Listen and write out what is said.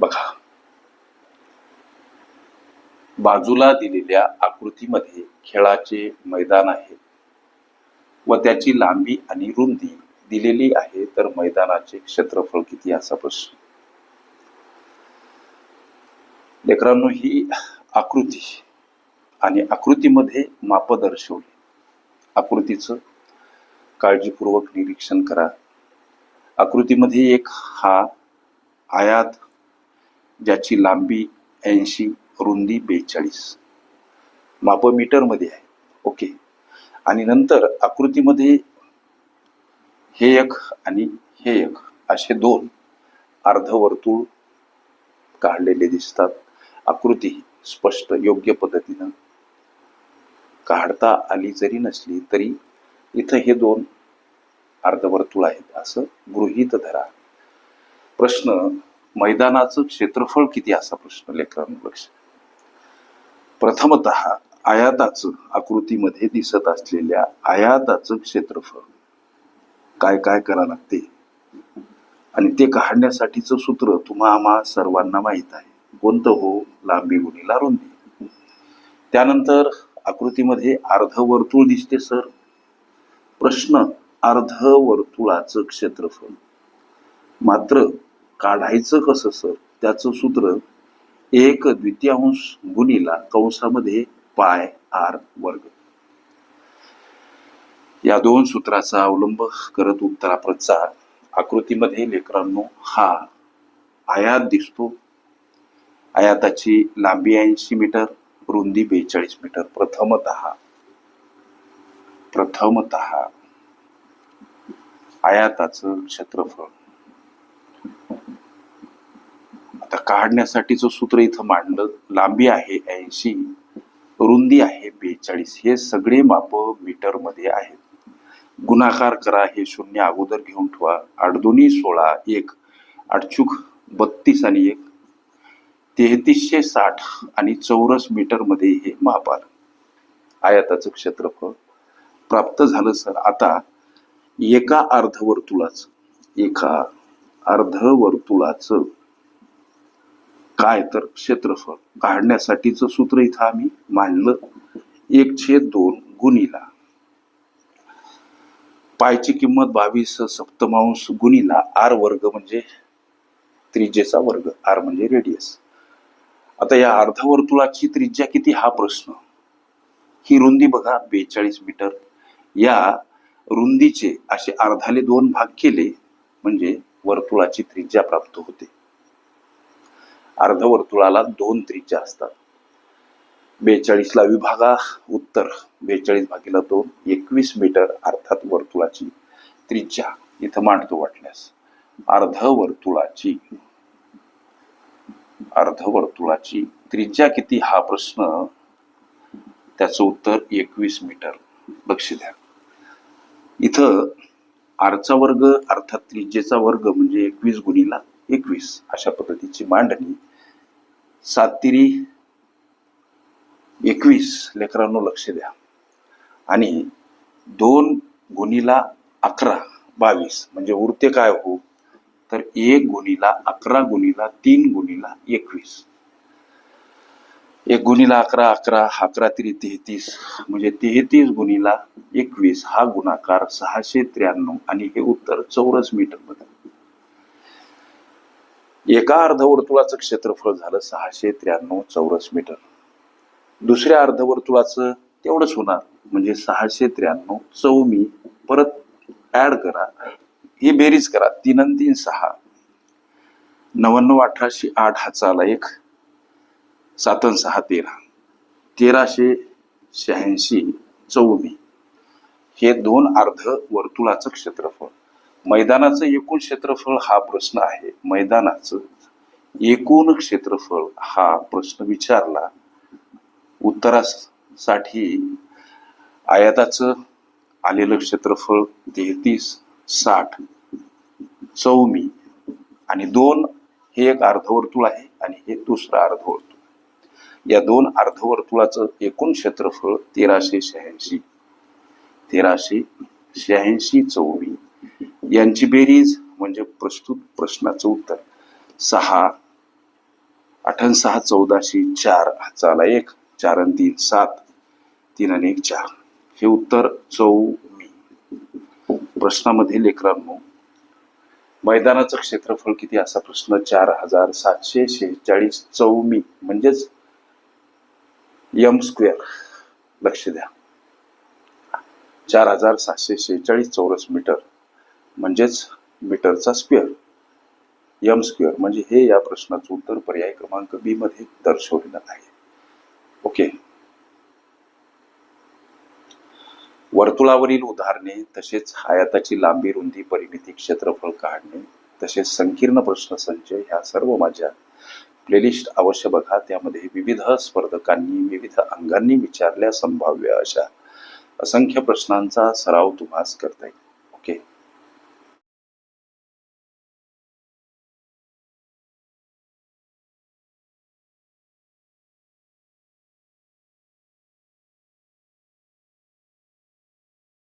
बघा. बाजूला दिलेल्या आकृतीमध्ये खेळाचे मैदान आहे. व त्याची लांबी आणि रुंदी दिलेली आहे तर मैदानाचे क्षेत्रफळ किती असा प्रश्न. लेकरांनो ही आकृती आणि आकृतीमध्ये माप दर्शवली. आकृतीचं काळजीपूर्वक निरीक्षण करा. आकृतीमध्ये एक हा आयात ज्याची लांबी ऐंशी रुंदी बेचाळीस. माप मीटरमध्ये आहे. ओके. आणि नंतर आकृतीमध्ये हे एक आणि हे एक असे दोन अर्धवर्तुळ काढलेले दिसतात. आकृती स्पष्ट योग्य पद्धतीनं. काढता आली जरी नसली तरी इथं हे दोन अर्धवर्तुळ आहेत असं गृहीत धरा. प्रश्न मैदानाचं क्षेत्रफळ किती असा प्रश्न लेकरांना लक्ष प्रथमत आयाताचं आकृतीमध्ये दिसत असलेल्या आयाताचं क्षेत्रफळ. काय काय करा लागते? आणि ते काढण्यासाठीचं सूत्र तुम्हा आम्हा सर्वांना माहीत आहे. कोणतं हो? लांबी गुणीला रुंदी. त्यानंतर आकृतीमध्ये अर्धवर्तुळ दिसते सर. प्रश्न अर्धवर्तुळाचं क्षेत्रफळ. मात्र काढायचं कसं सर? त्याचं सूत्र एक द्वितीयांश गुणीला कंसामध्ये पाय आर वर्ग. या दोन सूत्राचा अवलंब करत उत्तराप्रत आकृतीमध्ये लेकरांनो हा आयात दिसतो. आयाताची लांबी ऐंशी मीटर रुंदी बेचाळीस मीटर. प्रथमत प्रथमत आयाताचं क्षेत्रफळ. आता काढण्यासाठीचं सूत्र इथं मांडलं लांबी आहे ऐंशी रुंदी आहे बेचाळीस हे सगळे माप मीटरमध्ये आहेत. गुणाकार करा हे शून्य अगोदर घेऊन ठेवा. आठ दोन्ही सोळा एक आठचूक बत्तीस आणि एक. तेहतीसशे साठ आणि चौरस मीटरमध्ये हे माप आलं. आयाताचं क्षेत्रफळ. प्राप्त झालं सर. आता एका अर्धवर्तुळाचं एका अर्धवर्तुळाचं काय तर क्षेत्रफळ काढण्यासाठीचं सूत्र इथं आम्ही मांडलं. एक छेद दोन गुणीला. पायची किंमत बावीस सप्तमांश गुणीला आर वर्ग म्हणजे त्रिज्येचा वर्ग. आर म्हणजे रेडियस आता या अर्धवर्तुळाची त्रिज्या किती? हा प्रश्न. ही रुंदी बघा बेचाळीस मीटर. या रुंदीचे असे अर्धाले दोन भाग केले म्हणजे वर्तुळाची त्रिज्या प्राप्त होते. अर्धवर्तुळाला दोन त्रिज्या असतात. बेचाळीसला विभागा उत्तर बेचाळीस भागीला दोन एकवीस मीटर अर्थात वर्तुळाची त्रिज्या इथं मांडतो वाटल्यास. अर्धवर्तुळाची अर्धवर्तुळाची त्रिज्या किती हा प्रश्न? त्याचं उत्तर एकवीस मीटर. लक्ष द्या. इथं आरचा वर्ग अर्थात त्रिज्येचा वर्ग म्हणजे एकवीस गुणीला एकवीस अशा पद्धतीची मांडणी सात तिरी एकवीस लेकरांनो लक्ष द्या. आणि दोन गुणीला अकरा बावीस म्हणजे उरते काय हो? तर एक गुणीला अकरा गुणीला तीन गुणीला एकवीस. एक गुणीला अकरा अकरा अकरा तिरी तेहतीस म्हणजे तेहतीस गुणीला एकवीस हा गुणाकार सहाशे त्र्याण्णव. आणि हे उत्तर चौरस मीटरमध्ये एका अर्धवर्तुळाचं क्षेत्रफळ झालं सहाशे त्र्याण्णव चौरस मीटर. दुसऱ्या अर्धवर्तुळाचं तेवढंच होणार म्हणजे सहाशे त्र्याण्णव चौमी परत ऍड करा. ही बेरीज करा. तीन तीन सहा. नव्याण्णव अठराशे आठ हा चाला एक. सातन सहा तेरा. तेराशे शहाऐंशी चौमी हे दोन अर्ध वर्तुळाचं क्षेत्रफळ. मैदानाचं एकूण क्षेत्रफळ हा प्रश्न आहे. मैदानाचं एकूण क्षेत्रफळ हा प्रश्न विचारला उत्तरासाठी आयाताचं आलेलं क्षेत्रफळ तेहतीस साठ चौमी आणि दोन हे एक अर्धवर्तुळ आहे आणि हे दुसरं अर्धवर्तुळ. या दोन अर्धवर्तुळाचं एकूण क्षेत्रफळ तेराशे शहाऐंशी तेराशे शहाऐंशी चौमी. यांची बेरीज म्हणजे प्रस्तुत प्रश्नाचं उत्तर. सहा आठन सहा चौदाशे चार चाला एक चार आणि तीन सात तीन आणि एक चार. हे उत्तर चौमी प्रश्नामध्ये लेकरांनो मैदानाचं क्षेत्रफळ किती? असा प्रश्न चार हजार सातशे शेहेचाळीस चौमी म्हणजेच यम स्क्वेअर लक्ष द्या. चार हजार सातशे शेहेचाळीस चौरस मीटर. म्हणजेच मीटरचा स्क्वेअर. यम स्क्वेअर म्हणजे हे या प्रश्नाचं उत्तर पर्याय क्रमांक बी मध्ये दर्शवलेलं आहे. ओके. वर्तुळावरील उदाहरणे तसेच आयाताची लांबी रुंदी परिमिती क्षेत्रफळ काढणे तसेच संकीर्ण प्रश्न संचय ह्या सर्व माझ्या प्लेलिस्ट अवश्य बघा. त्यामध्ये विविध स्पर्धकांनी विविध अंगांनी विचारल्या संभाव्य अशा असंख्य प्रश्नांचा सराव तुम्हाला करता येईल.